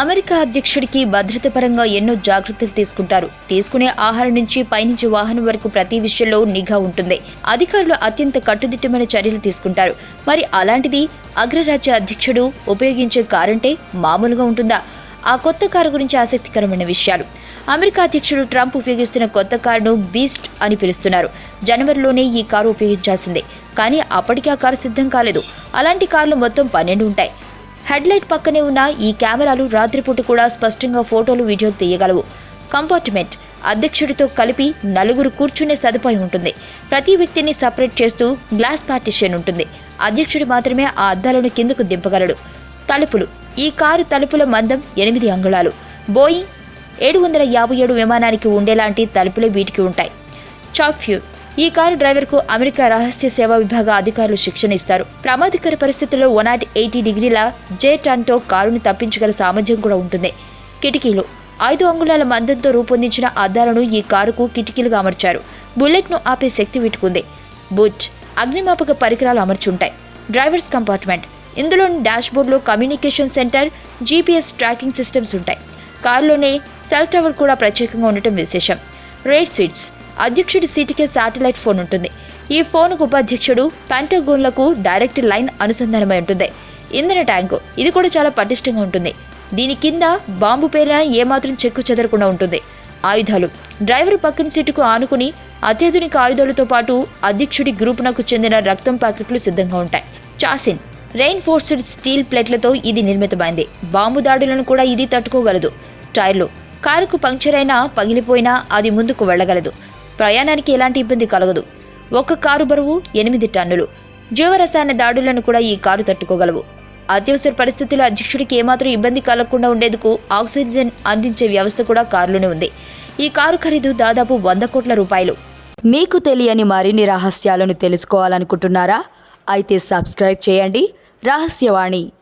America అధ్యక్షుడికి భద్రత పరంగా ఎన్నో జాగ్రత్తలు తీసుకుంటారు. తీసుకునే ఆహారం నుంచి పైనుంచి వాహనం వరకు ప్రతి విషయంలో నిఘా ఉంటుంది. అధికారులు అత్యంత కట్టుదిట్టమైన చర్యలు తీసుకుంటారు. మరి అలాంటిది అగ్రరాజ్య అధ్యక్షుడు ఉపయోగించే కారంటే మామూలుగా ఉంటుందా? ఆ కొత్త కారు గురించి ఆసక్తికరమైన విషయాలు. అమెరికా అధ్యక్షుడు ట్రంప్ ఉపయోగిస్తున్న కొత్త కారును బీస్ట్ అని పిలుస్తున్నారు. జనవరిలోనే ఈ కారు ఉపయోగించాల్సిందే. కానీ అప్పటికి ఆ కారు సిద్ధం కాలేదు. అలాంటి కార్లు మొత్తం పన్నెండు ఉంటాయి. హెడ్లైట్ పక్కనే ఉన్న ఈ కెమెరాలు రాత్రిపూట కూడా స్పష్టంగా ఫోటోలు వీడియోలు తీయగలవు. కంపార్ట్మెంట్ అధ్యక్షుడితో కలిపి నలుగురు కూర్చునే సదుపాయం ఉంటుంది. ప్రతి వ్యక్తిని సపరేట్ చేస్తూ గ్లాస్ పార్టిషన్ ఉంటుంది. అధ్యక్షుడు మాత్రమే ఆ అద్దాలను కిందకు దింపగలడు. తలుపులు. ఈ కారు తలుపుల మందం ఎనిమిది అంగుళాలు. బోయింగ్ ఏడు వందల యాభై ఏడు విమానానికి ఉండేలాంటి తలుపులే వీటికి ఉంటాయి. చాఫ్యూ ఈ కారు డ్రైవర్కు అమెరికా రహస్య సేవా విభాగ అధికారులు శిక్షణ ఇస్తారు ప్రమాదకర పరిస్థితుల్లో వన్ నాట్ ఎయిటీ డిగ్రీల జే టన్తో కారును తప్పించగల సామర్థ్యం కూడా ఉంటుంది. కిటికీలు. ఐదు అంగుళాల మందంతో రూపొందించిన అద్దాలను ఈ కారుకు కిటికీలుగా అమర్చారు. బుల్లెట్ను ఆపే శక్తి విట్టుకుంది బుట్ అగ్నిమాపక పరికరాలు అమర్చుంటాయి. Driver's compartment. ఇందులోని డాష్బోర్డ్లో communication centre GPS tracking systems ఉంటాయి. కారులోనే సెల్ టవర్ కూడా ప్రత్యేకంగా ఉండటం విశేషం. రేట్ సీట్స్. అధ్యక్షుడి సీటుకే శాటిలైట్ ఫోన్ ఉంటుంది. ఈ ఫోన్కు ఉపాధ్యక్షుడు పెంటగోన్లకు డైరెక్ట్ లైన్ అనుసంధానమై ఉంటుంది. ఇంధన ట్యాంకు ఇది కూడా చాలా పటిష్టంగా ఉంటుంది. దీని కింద బాంబు పేరిన ఏమాత్రం చెక్కు చెదరకుండా ఉంటుంది. ఆయుధాలు డ్రైవర్ పక్కన సీటుకు ఆనుకుని అత్యాధునిక ఆయుధాలతో పాటు అధ్యక్షుడి గ్రూపునకు చెందిన రక్తం ప్యాకెట్లు సిద్ధంగా ఉంటాయి. చాసిన్ రెయిన్ ఫోర్స్డ్ స్టీల్ ప్లేట్లతో ఇది నిర్మితమైంది. బాంబు దాడులను కూడా ఇది తట్టుకోగలదు. టైర్లు కారుకు పంక్చర్ అయినా పగిలిపోయినా అది ముందుకు వెళ్ళగలదు. ప్రయాణానికి ఎలాంటి ఇబ్బంది కలగదు. ఒక కారు బరువు ఎనిమిది టన్నులు. జీవరసాయన దాడులను కూడా ఈ కారు తట్టుకోగలవు. అత్యవసర పరిస్థితుల్లో అధ్యక్షుడికి ఏమాత్రం ఇబ్బంది కలగకుండా ఉండేందుకు ఆక్సిజన్ అందించే వ్యవస్థ కూడా కారులోనే ఉంది. ఈ కారు ఖరీదు దాదాపు వంద కోట్ల రూపాయలు. మీకు తెలియని మరిన్ని రహస్యాలను తెలుసుకోవాలనుకుంటున్నారా? అయితే సబ్స్క్రైబ్ చేయండి. రహస్యవాణి.